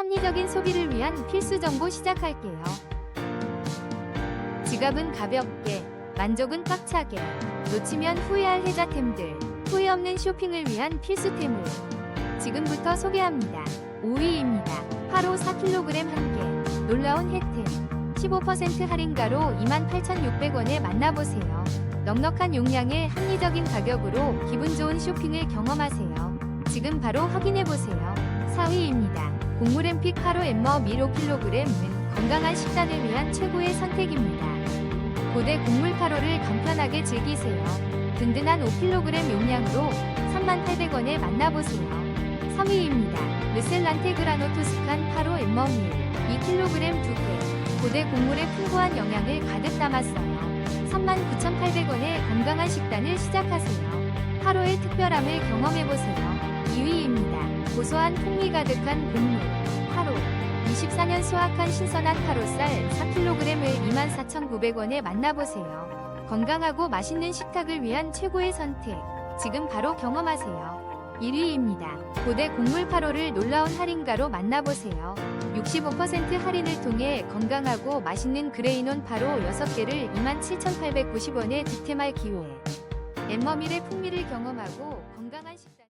합리적인 소비를 위한 필수 정보 시작할게요. 지갑은 가볍게, 만족은 꽉차게, 놓치면 후회할 혜자템들, 후회 없는 쇼핑을 위한 필수템을 지금부터 소개합니다. 5위입니다. 하루 4kg 1개, 놀라운 혜택, 15% 할인가로 28,600원에 만나보세요. 넉넉한 용량의 합리적인 가격으로 기분 좋은 쇼핑을 경험하세요. 지금 바로 확인해보세요. 4위입니다. 곡물앤픽 하루 엠머 밀 5kg은 건강한 식단을 위한 최고의 선택입니다. 고대 곡물 타로를 간편하게 즐기세요. 든든한 5kg 용량으로 38,800원에 만나보세요. 3위입니다. 르셀란테 그라노 토스칸 파로 엠머 밀 2kg 2개 고대 곡물의 풍부한 영양을 가득 담았어요. 39,800원의 건강한 식단을 시작하세요. 하루의 특별함을 경험해보세요. 2위입니다. 고소한 풍미 가득한 곡물 하루 24년 수확한 신선한 하루쌀 4kg을 24,900원에 만나보세요. 건강하고 맛있는 식탁을 위한 최고의 선택. 지금 바로 경험하세요. 1위입니다. 고대 곡물 8호를 놀라운 할인가로 만나보세요. 65% 할인을 통해 건강하고 맛있는 그레이논 파로 6개를 27,890원에 득템할 기회. 엠머밀의 풍미를 경험하고 건강한 식단